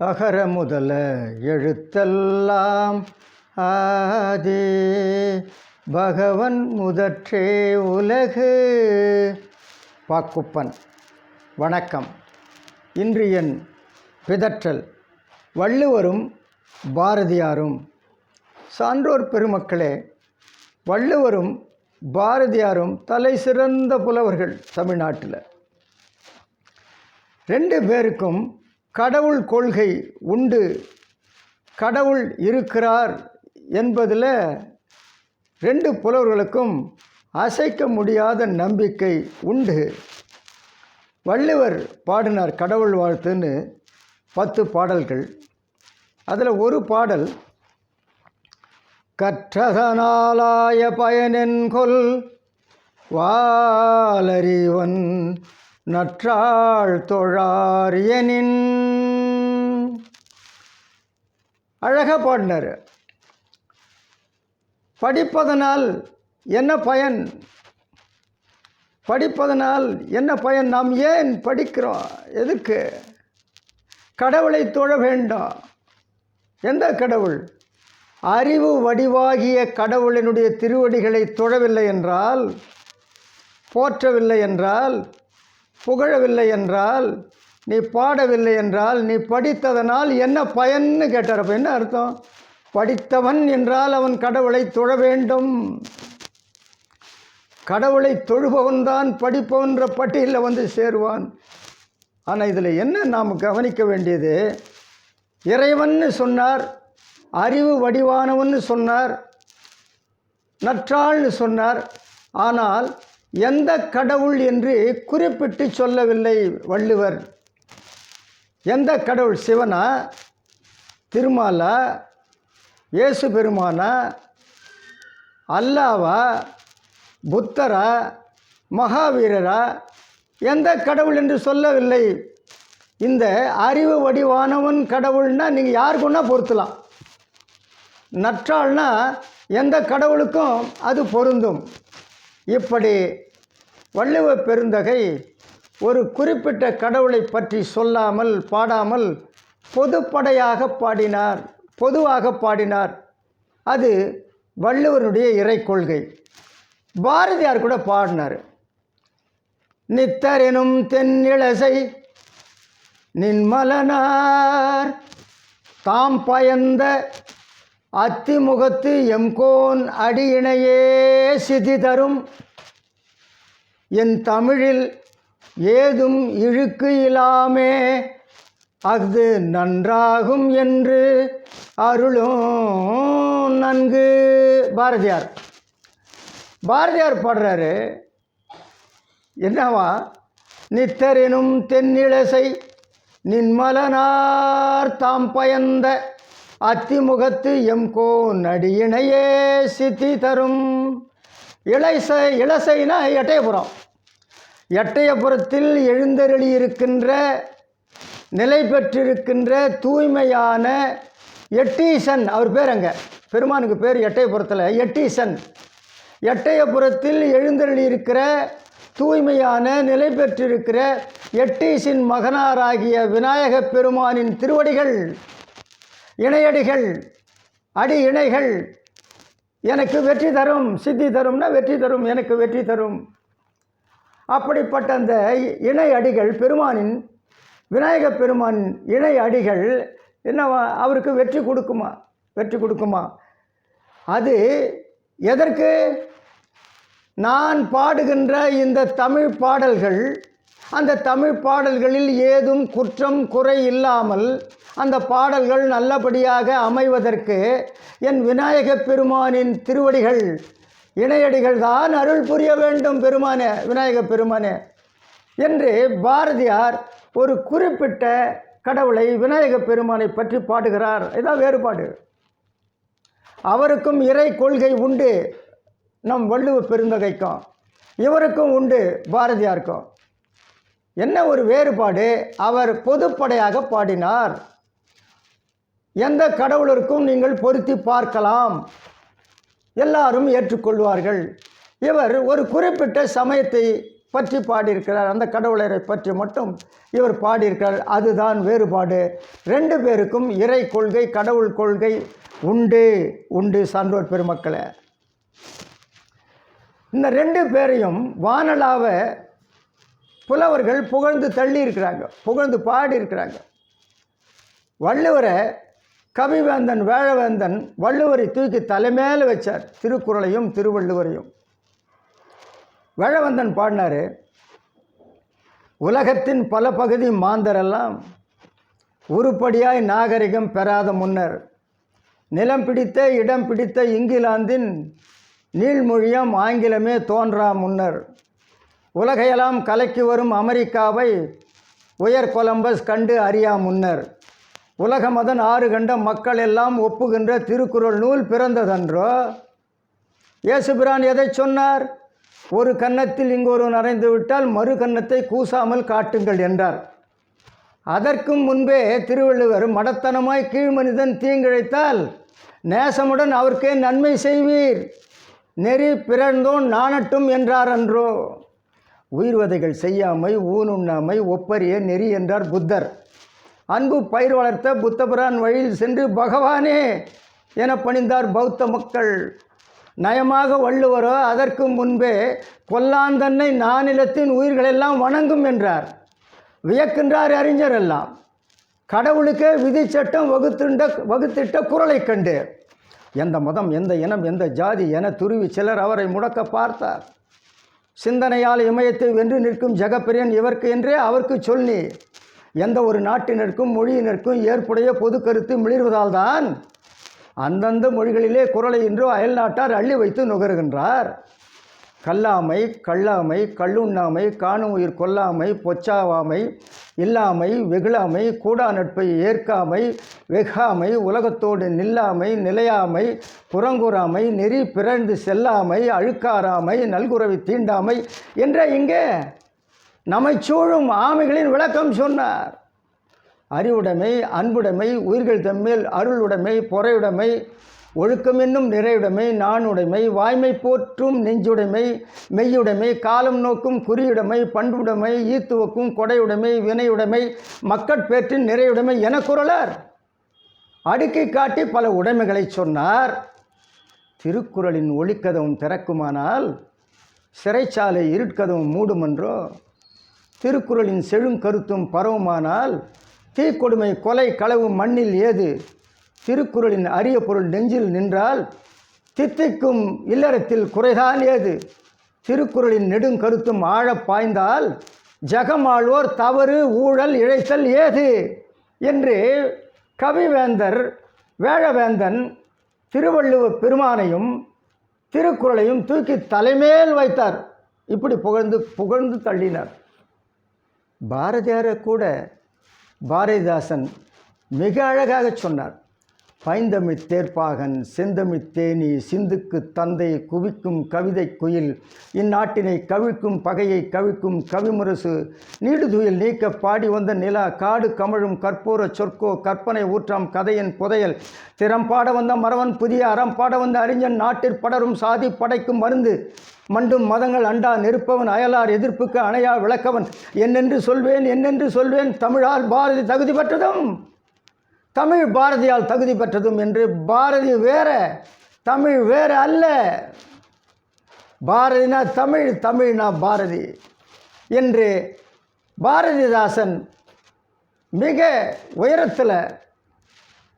அகர முதல எழுத்தெல்லாம் ஆதி. பகவன் முதற்றே உலகு. பாக்குப்பன் வணக்கம். இன்று என் பிதற்றல். வள்ளுவரும் பாரதியாரும். சான்றோர் பெருமக்களே வள்ளுவரும் பாரதியாரும் தலை சிறந்த புலவர்கள் தமிழ்நாட்டில். ரெண்டு பேருக்கும் கடவுள் கொள்கை உண்டு. கடவுள் இருக்கிறார் என்பதில் ரெண்டு புலவர்களுக்கும் அசைக்க முடியாத நம்பிக்கை உண்டு. வள்ளுவர் பாடினார் கடவுள் வாழ்த்துன்னு பத்து பாடல்கள். அதில் ஒரு பாடல் கற்றதனாலாய பயனென்கொல் வாலறிவன் நற்றாள் தொழாரியனின் அழகாக பாடினார். படிப்பதனால் என்ன பயன்? படிப்பதனால் என்ன பயன்? நாம் ஏன் படிக்கிறோம்? எதுக்கு? கடவுளை தொழ வேண்டாம். எந்த கடவுள்? அறிவு வடிவாகிய கடவுளினுடைய திருவடிகளை தொழவில்லை என்றால் போற்றவில்லை என்றால் புகழவில்லை என்றால் நீ பாடவில்லை என்றால் நீ படித்ததனால் என்ன பயன்னு கேட்டார். அப்போ என்ன அர்த்தம்? படித்தவன் என்றால் அவன் கடவுளை தொழ வேண்டும். கடவுளை தொழுபவன் தான் படிப்பவன்ற பட்டியலில் வந்து சேருவான். ஆனால் இதில் என்ன நாம் கவனிக்க வேண்டியது? இறைவன்னு சொன்னார் அறிவு வடிவானவன்னு சொன்னார் நற்றாள்னு சொன்னார். ஆனால் எந்த கடவுள் என்று குறிப்பிட்டு சொல்லவில்லை வள்ளுவர். எந்த கடவுள் சிவனா? திருமாலா? இயேசு பெருமானா? அல்லாவா? புத்தரா? மகாவீரரா? எந்த கடவுள் என்று சொல்லவில்லை. இந்த அறிவு வடிவானவன் கடவுள்னா நீங்கள் யாருக்குன்னா பொருத்தலாம். நற்றாள்னா எந்த கடவுளுக்கும் அது பொருந்தும். இப்படி வள்ளுவ பெருந்தகை ஒரு குறிப்பிட்ட கடவுளை பற்றி சொல்லாமல் பாடாமல் பொதுப்படையாக பாடினார் பொதுவாக பாடினார். அது வள்ளுவருடைய இறை கொள்கை. பாரதியார் கூட பாடினார். நித்தரெனும் தென்னிழசை நின்மலனார் தாம் பயந்த அத்திமுகத்து எம்கோன் அடியினையே சிதி தரும். என் தமிழில் ஏதும் இழுக்கு இல்லாமே அது நன்றாகும் என்று அருளும் நன்கு. பாரதியார். பாரதியார் பாடுறாரு என்னவா? நித்தரினும் தென்னிளசை நின்மலனார் தாம் பயந்த அத்திமுகத்து எம்கோ நடியினையே சித்தி தரும். இளைச இளசைனா எட்டயபுரம். எட்டயபுரத்தில் எழுந்தருளி இருக்கின்ற நிலை பெற்றிருக்கின்ற தூய்மையான எட்டீசன் அவர் பேர் அங்கே பெருமானுக்கு பேர் எட்டயபுரத்தில் எட்டீசன். எட்டயபுரத்தில் எழுந்தருளி இருக்கிற தூய்மையான நிலை பெற்றிருக்கிற எட்டீசின் மகனாராகிய விநாயக பெருமானின் திருவடிகள் இணையடிகள் அடி இணைகள் எனக்கு வெற்றி தரும் சித்தி தரும்னா வெற்றி தரும் எனக்கு வெற்றி தரும். அப்படிப்பட்ட அந்த இணை அடிகள் பெருமானின் விநாயகப் பெருமானின் இணை அடிகள் என்னவா அவருக்கு வெற்றி கொடுக்குமா? வெற்றி கொடுக்குமா? அது எதற்கு? நான் பாடுகின்ற இந்த தமிழ் பாடல்கள் அந்த தமிழ் பாடல்களில் ஏதும் குற்றம் குறை இல்லாமல் அந்த பாடல்கள் நல்லபடியாக அமைவதற்கு என் விநாயகப் பெருமானின் திருவடிகள் இணையடிகள் தான் அருள் புரிய வேண்டும் பெருமானே விநாயகப் பெருமானே என்று பாரதியார் ஒரு குறிப்பிட்ட கடவுளை விநாயகப் பெருமானை பற்றி பாடுகிறார். இதான் வேறுபாடு. அவருக்கும் இறை கொள்கை உண்டு நம் வள்ளுவ பெருந்தகைக்கும். இவருக்கும் உண்டு பாரதியாருக்கும். என்ன ஒரு வேறுபாடு? அவர் பொதுப்படையாக பாடினார். எந்த கடவுளருக்கும் நீங்கள் பொருத்தி பார்க்கலாம். எல்லாரும் ஏற்றுக்கொள்வார்கள். இவர் ஒரு குறிப்பிட்ட சமயத்தை பற்றி பாடியிருக்கிறார். அந்த கடவுளரை பற்றி மட்டும் இவர் பாடியிருக்கிறார். அதுதான் வேறுபாடு. ரெண்டு பேருக்கும் இறை கொள்கை கடவுள் கொள்கை உண்டு. உண்டு சான்றோர் பெருமக்களை. இந்த ரெண்டு பேரையும் வானலாவ புலவர்கள் புகழ்ந்து தள்ளி இருக்கிறாங்க புகழ்ந்து பாடி இருக்கிறாங்க வள்ளுவரை கவிவேந்தன் வேழவேந்தன் வள்ளுவரை தூக்கி தலைமையில் வச்சார். திருக்குறளையும் திருவள்ளுவரையும். வேழவந்தன் பாடினார் உலகத்தின் பல பகுதி மாந்தரெல்லாம் உருப்படியாய் நாகரிகம் பெறாத முன்னர் நிலம் பிடித்த இடம் பிடித்த இங்கிலாந்தின் நீள்மொழியாம் ஆங்கிலமே தோன்றா முன்னர் உலகையெல்லாம் கலக்கி வரும் அமெரிக்காவை உயர் கொலம்பஸ் கண்டு அறியா முன்னர் உலக மதன் ஆறு கண்ட மக்கள் எல்லாம் ஒப்புகின்ற திருக்குறள் நூல் பிறந்ததன்றோ? இயேசுபிரான் எதை சொன்னார்? ஒரு கன்னத்தில் இங்கொரு நரைந்து விட்டால் மறு கன்னத்தை கூசாமல் காட்டுங்கள் என்றார். அதற்கும் முன்பே திருவள்ளுவர் மடத்தனமாய் கீழ்மனிதன் தீங்கிழைத்தால் நேசமுடன் அவர்க்கே நன்மை செய்வீர். நெறி பிறந்தோன் நாணட்டும் என்றார் அன்றோ உயிர்வதைகள் செய்யாமை ஊனுண்ணாமை ஒப்பரிய நெறி என்றார் புத்தர். அன்பு பயிர் வளர்த்த புத்தபிரான் வழியில் சென்று பகவானே என பணிந்தார் பௌத்த மக்கள். நயமாக வள்ளுவரோ அதற்கு முன்பே கொல்லாந்தன்னை நானிலத்தின் உயிர்களெல்லாம் வணங்கும் என்றார். வியக்கின்றார் அறிஞர் எல்லாம். கடவுளுக்கே விதி சட்டம் வகுத்துண்ட வகுத்திட்ட குரலை கண்டு எந்த மதம் எந்த இனம் எந்த ஜாதி என துருவி சிலர் அவரை முடக்க பார்த்தார். சிந்தனையால் இமயத்தை வென்று நிற்கும் ஜெகப்பிரியன் இவர்க்கு என்றே அவருக்கு சொல்லி எந்த ஒரு நாட்டினருக்கும் மொழியினருக்கும் ஏற்புடைய பொது கருத்து மிளிர்வதால் தான் அந்தந்த மொழிகளிலே குரலை இன்று அயல் நாட்டார் அள்ளி வைத்து நுகருகின்றார். கல்லாமை கள்ளாமை கள்ளுண்ணாமை காணும் உயிர் கொல்லாமை பொச்சாவாமை இல்லாமை வெகுளாமை கூடா நட்பை ஏற்காமை வெகாமை உலகத்தோடு நில்லாமை நிலையாமை புறங்குறாமை நெறி பிறந்து செல்லாமை அழுக்காராமை நல்குறவை தீண்டாமை என்ற இங்கே நம்மை சூழும் ஆமைகளின் விளக்கம் சொன்னார். அறிவுடைமை அன்புடைமை உயிர்கள் தம்மில் அருளுடைமை பொறையுடைமை ஒழுக்கம் என்னும் நிறையுடைமை நானுடைமை வாய்மை போற்றும் நெஞ்சுடைமை மெய்யுடைமை காலம் நோக்கும் குறியுடைமை பண்புடைமை ஈத்துவக்கும் கொடையுடைமை வினையுடைமை மக்கட்பேற்றின் நிறையுடைமை என குரலார் அடுக்கி காட்டி பல உடைமைகளை சொன்னார். திருக்குறளின் ஒளிக்கதவும் திறக்குமானால் சிறைச்சாலை இருட்கதவும் மூடுமென்றோ? திருக்குறளின் செழுங்கருத்தும் பரவுமானால் தீக்கொடுமை கொலை களவு மண்ணில் ஏது? திருக்குறளின் அரிய பொருள் நெஞ்சில் நின்றால் தித்திக்கும் இல்லறத்தில் குறைதான் ஏது? திருக்குறளின் நெடுங்கருத்தும் ஆழப் பாய்ந்தால் ஜகமாழ்வோர் தவறு ஊழல் இழைத்தல் ஏது? என்று கவிவேந்தர் வேழவேந்தன் திருவள்ளுவ பெருமானையும் திருக்குறளையும் தூக்கி தலைமேல் வைத்தார். இப்படி புகழ்ந்து புகழ்ந்து தள்ளினார். பாரதியாரை கூட பாரதிதாசன் மிக அழகாக சொன்னார். பைந்தமிழ் தேர்ப்பாகன் செந்தமிழ் தேனி சிந்துக்கு தந்தை குவிக்கும் கவிதை குயில் இந்நாட்டினை கவிழ்க்கும் பகையை கவிழ்க்கும் கவிமுரசு நீடுதுயில் நீக்க பாடி வந்த நிலா காடு கமழும் கற்பூர சொற்கோ கற்பனை ஊற்றாம் கதையின் புதையல் திறம்பாட வந்த மறவன் புதிய அறம் பாட வந்த அறிஞன் நாட்டிற் படரும் சாதி படைக்கும் மருந்து மண்டும் மதங்கள் அண்டா நெருப்பவன் அயலார் எதிர்ப்புக்கு அணையா விளக்கவன் என்னென்று சொல்வேன் என்னென்று சொல்வேன் தமிழால் பாரதி தகுதி பெற்றதும் தமிழ் பாரதியால் தகுதி பெற்றதும் என்று பாரதி வேற தமிழ் வேற அல்ல. பாரதினா தமிழ் தமிழ்னா பாரதி என்று பாரதிதாசன் மிக உயரத்தில்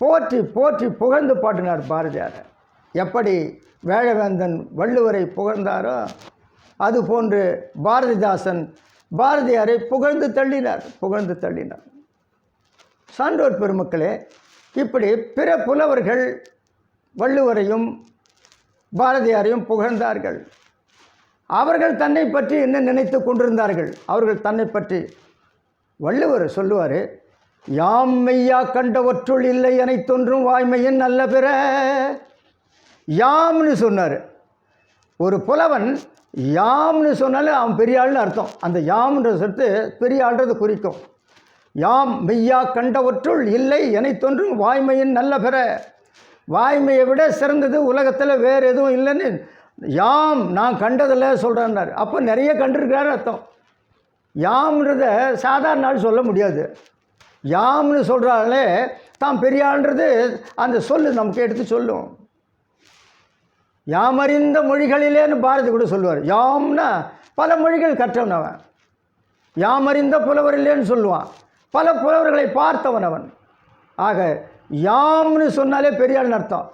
போற்றி போற்றி புகழ்ந்து பாடினார் பாரதியார். எப்படி வேழவேந்தன் வள்ளுவரை புகழ்ந்தாரோ அதுபோன்று பாரதிதாசன் பாரதியாரை புகழ்ந்து தள்ளினார் புகழ்ந்து தள்ளினார். சான்றோர் பெருமக்களே இப்படி பிற புலவர்கள் வள்ளுவரையும் பாரதியாரையும் புகழ்ந்தார்கள். அவர்கள் தன்னை பற்றி என்ன நினைத்து கொண்டிருந்தார்கள்? அவர்கள் தன்னை பற்றி வள்ளுவர் சொல்லுவார் யாம் மெய்யா கண்டவற்றுள் இல்லை என தோன்றும் வாய்மையின் நல்ல பிற. யாம்னு சொன்னார். ஒரு புலவன் யாம்னு சொன்னாலே அவன் பெரிய ஆள்னு அர்த்தம். அந்த யாம்ன்ற சொத்து பெரிய ஆள்ன்றது குறிக்கும். யாம் மெய்யா கண்டவற்றுள் இல்லை என தோன்றும் வாய்மையின் நல்ல பெற. வாய்மையை விட சிறந்தது உலகத்தில் வேறு எதுவும் இல்லைன்னு. யாம் நான் கண்டதில் சொல்கிறேன்னார் அப்போ நிறைய கண்டிருக்கிறாரு அர்த்தம். யாம்ன்றத சாதாரண ஆள் சொல்ல முடியாது. யாம்னு சொல்கிறாலே தான் பெரியான்றது அந்த சொல்லு நமக்கு எடுத்து சொல்லும். யாமறிந்த மொழிகளிலேன்னு பாரதி கூட சொல்லுவார். யாம்னா பல மொழிகள் கற்றவன் அவன். யாமறிந்த புலவர் இல்லைன்னு சொல்லுவான். பல புலவர்களை பார்த்தவன் அவன். ஆக யாம்னு சொன்னாலே பெரிய அர்த்தம்.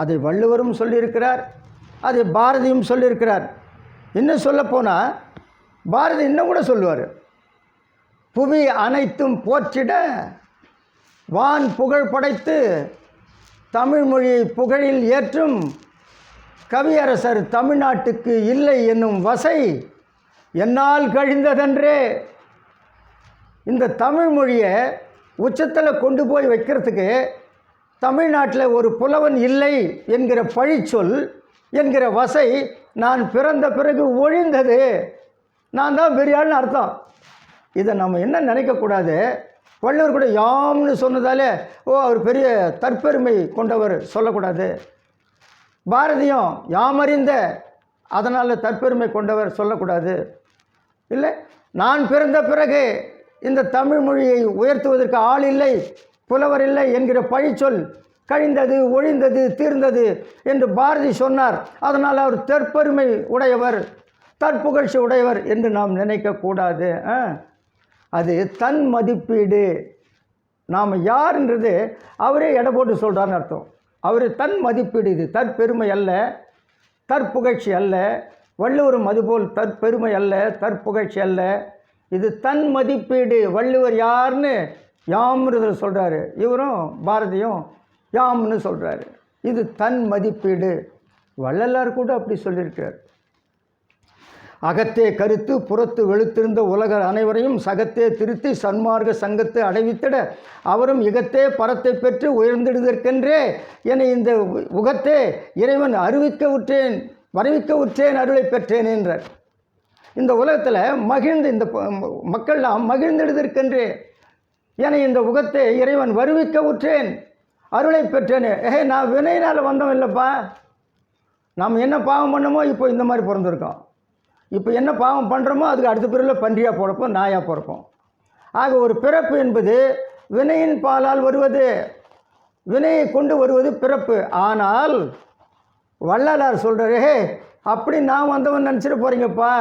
அதை வள்ளுவரும் சொல்லியிருக்கிறார் அதை பாரதியும் சொல்லியிருக்கிறார். இன்னும் சொல்லப்போனால் பாரதி இன்னும் கூட சொல்லுவார். புவி அனைத்தும் போற்றிட வான் புகழ் படைத்து தமிழ்மொழியை புகழில் ஏற்றும் கவியரசர் தமிழ்நாட்டுக்கு இல்லை என்னும் வசை என்னால் கழிந்ததென்றே. இந்த தமிழ் மொழியை உச்சத்தில் கொண்டு போய் வைக்கிறதுக்கு தமிழ்நாட்டில் ஒரு புலவன் இல்லை என்கிற பழிச்சொல் என்கிற வசை நான் பிறந்த பிறகு ஒழிந்தது. நான் தான் பெரியாள்னு அர்த்தம். இதை நம்ம என்ன நினைக்கக்கூடாது வள்ளுவர் கூட யாம்னு சொன்னதாலே ஓ அவர் பெரிய தற்பெருமை கொண்டவர் சொல்லக்கூடாது. பாரதியும் யாமறிந்த அதனால் தற்பெருமை கொண்டவர் சொல்லக்கூடாது. இல்லை நான் பிறந்த பிறகு இந்த தமிழ் மொழியை உயர்த்துவதற்கு ஆள் இல்லை புலவர் இல்லை என்கிற பழிச்சொல் கழிந்தது ஒழிந்தது தீர்ந்தது என்று பாரதி சொன்னார். அதனால் அவர் தற்பெருமை உடையவர் தற்புகழ்ச்சி உடையவர் என்று நாம் நினைக்கக்கூடாது ஆ? அது தன் மதிப்பீடு. நாம் யாருன்றது அவரே எடை போட்டு சொல்கிறான்னு அர்த்தம். அவர் தன் மதிப்பீடு இது. தற்பெருமை அல்ல தற்புகழ்ச்சி அல்ல வள்ளுவரும் அதுபோல் தற்பெருமை அல்ல தற்புகழ்ச்சி அல்ல. இது தன் மதிப்பீடு வள்ளுவர் யாருன்னு யாம்ன்றதில் சொல்கிறாரு இவரும் பாரதியும் யாம்னு சொல்கிறாரு இது தன் மதிப்பீடு. வள்ளலார் கூட அப்படி சொல்லியிருக்கார். அகத்தே கருத்து புறத்து வெளுத்திருந்த உலக அனைவரையும் சகத்தே திருத்தி சன்மார்க்க சங்கத்தை அடைவித்திட அவரும் இகத்தே பரத்தை பெற்று உயர்ந்திடுதற்கென்றே என இந்த உகத்தே இறைவன் அறிவிக்க உற்றேன் வரவிக்க உற்றேன் அருளை பெற்றேன் என்றார். இந்த உலகத்தில் மகிழ்ந்து இந்த மக்கள்லாம் மகிழ்ந்திடுதற்கென்றே என இந்த உகத்தை இறைவன் வருவிக்க உற்றேன் அருளை பெற்றேனே. ஏ நான் வினையினால் வந்தோம் இல்லைப்பா. நாம் என்ன பாவம் பண்ணமோ இப்போ இந்த மாதிரி பிறந்திருக்கோம். இப்போ என்ன பாவம் பண்ணுறோமோ அதுக்கு அடுத்த பிறவில் பன்றியாக பிறப்போம் நாயாக பிறப்போம் ஆக ஒரு பிறப்பு என்பது வினையின் பாலால் வருவது வினையை கொண்டு வருவது பிறப்பு. ஆனால் வள்ளலார் சொல்கிறாரு ஹே அப்படி நான் வந்தவன் நினச்சிட்டு போகிறீங்கப்பா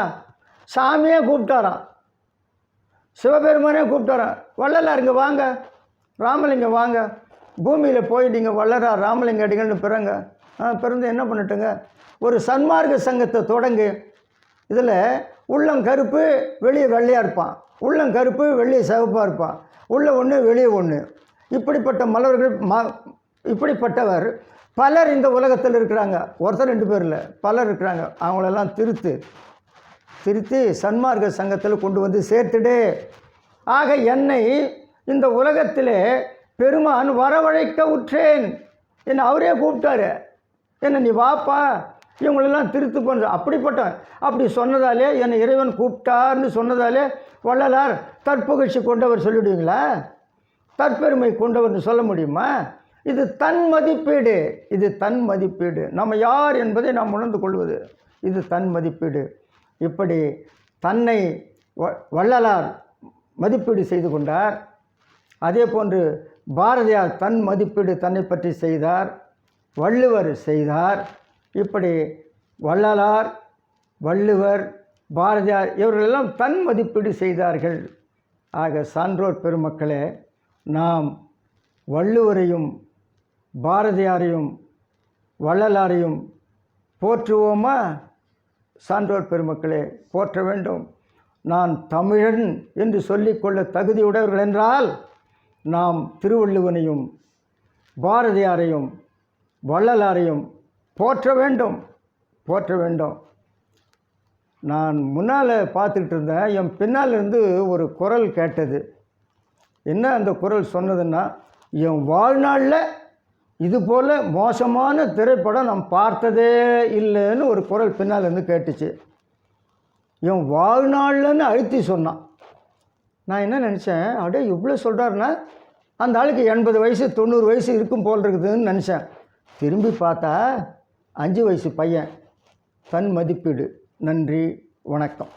சாமியே கூப்பிட்டாராம். சிவபெருமானே கூப்பிட்டாராம். வள்ளலார் இங்கே வாங்க. ராமலிங்கம் வாங்க. பூமியில் போயிட்டீங்க நீங்கள் வள்ளலார் ராமலிங்க அடிகள்னு பிறங்க. பிறந்து என்ன பண்ணட்டுங்க? ஒரு சன்மார்க்க சங்கத்தை தொடங்கு. இதில் உள்ளம் கருப்பு வெளியே வெள்ளையாக இருப்பான். உள்ளம் கருப்பு வெளியே சிவப்பாக இருப்பான். உள்ள ஒன்று வெளியே ஒன்று இப்படிப்பட்ட மலர்கள் ம இப்படிப்பட்டவர் பலர் இந்த உலகத்தில் இருக்கிறாங்க. ஒருத்தர் ரெண்டு பேர் இல்லை பலர் இருக்கிறாங்க. அவங்களெல்லாம் திருத்து. திருத்தி சன்மார்க்க சங்கத்தில் கொண்டு வந்து சேர்த்துடு. ஆக என்னை இந்த உலகத்திலே பெருமான் வரவழைக்க உற்றேன். என்னை அவரே கூப்பிட்டாரு. என்ன நீ வாப்பா இவங்களெல்லாம் திருத்து பண்ணுற அப்படிப்பட்ட அப்படி சொன்னதாலே என்னை இறைவன் கூப்பிட்டார்னு சொன்னதாலே வள்ளலார் தற்புகழ்ச்சி கொண்டவர் சொல்லிவிடுவீங்களா தற்பெருமை கொண்டவர்னு சொல்ல முடியுமா? இது தன் மதிப்பீடு. இது தன் மதிப்பீடு. நம்ம யார் என்பதை நாம் உணர்ந்து கொள்வது. இது தன் மதிப்பீடு. இப்படி தன்னை வ- வள்ளலார் மதிப்பீடு செய்து கொண்டார். அதே போன்று பாரதியார் தன் மதிப்பீடு தன்னை பற்றி செய்தார். வள்ளுவர் செய்தார். இப்படி வள்ளலார் வள்ளுவர் பாரதியார் இவர்களெல்லாம் தன் மதிப்பீடு செய்தார்கள். ஆக சான்றோர் பெருமக்களே நாம் வள்ளுவரையும் பாரதியாரையும் வள்ளலாரையும் போற்றுவோமா? சான்றோர் பெருமக்களே போற்ற வேண்டும். நான் தமிழன் என்று சொல்லிக்கொள்ள தகுதியுடையவர்கள் என்றால் நாம் திருவள்ளுவனையும் பாரதியாரையும் வள்ளலாரையும் போற்ற வேண்டும். போற்ற வேண்டும். நான் முன்னால் பார்த்துக்கிட்டு இருந்தேன். என் பின்னால் இருந்து ஒரு குரல் கேட்டது. என்ன அந்த குரல் சொன்னதுன்னா என் வாழ்நாளில் இது போல் மோசமான திரைப்படம் நாம் பார்த்ததே இல்லைன்னு ஒரு குரல் பின்னால் இருந்து கேட்டுச்சு. என் வாழ்நாள்லன்னு அழுத்தி சொன்னான். நான் என்ன நினச்சேன்? அப்படியே இவ்வளோ சொல்கிறாருன்னா அந்த ஆளுக்கு எண்பது வயசு தொண்ணூறு வயசு இருக்கும் போல் இருக்குதுன்னு நினச்சேன். திரும்பி பார்த்தா அஞ்சு வயசு பையன். தன் மதிப்பீடு. நன்றி வணக்கம்.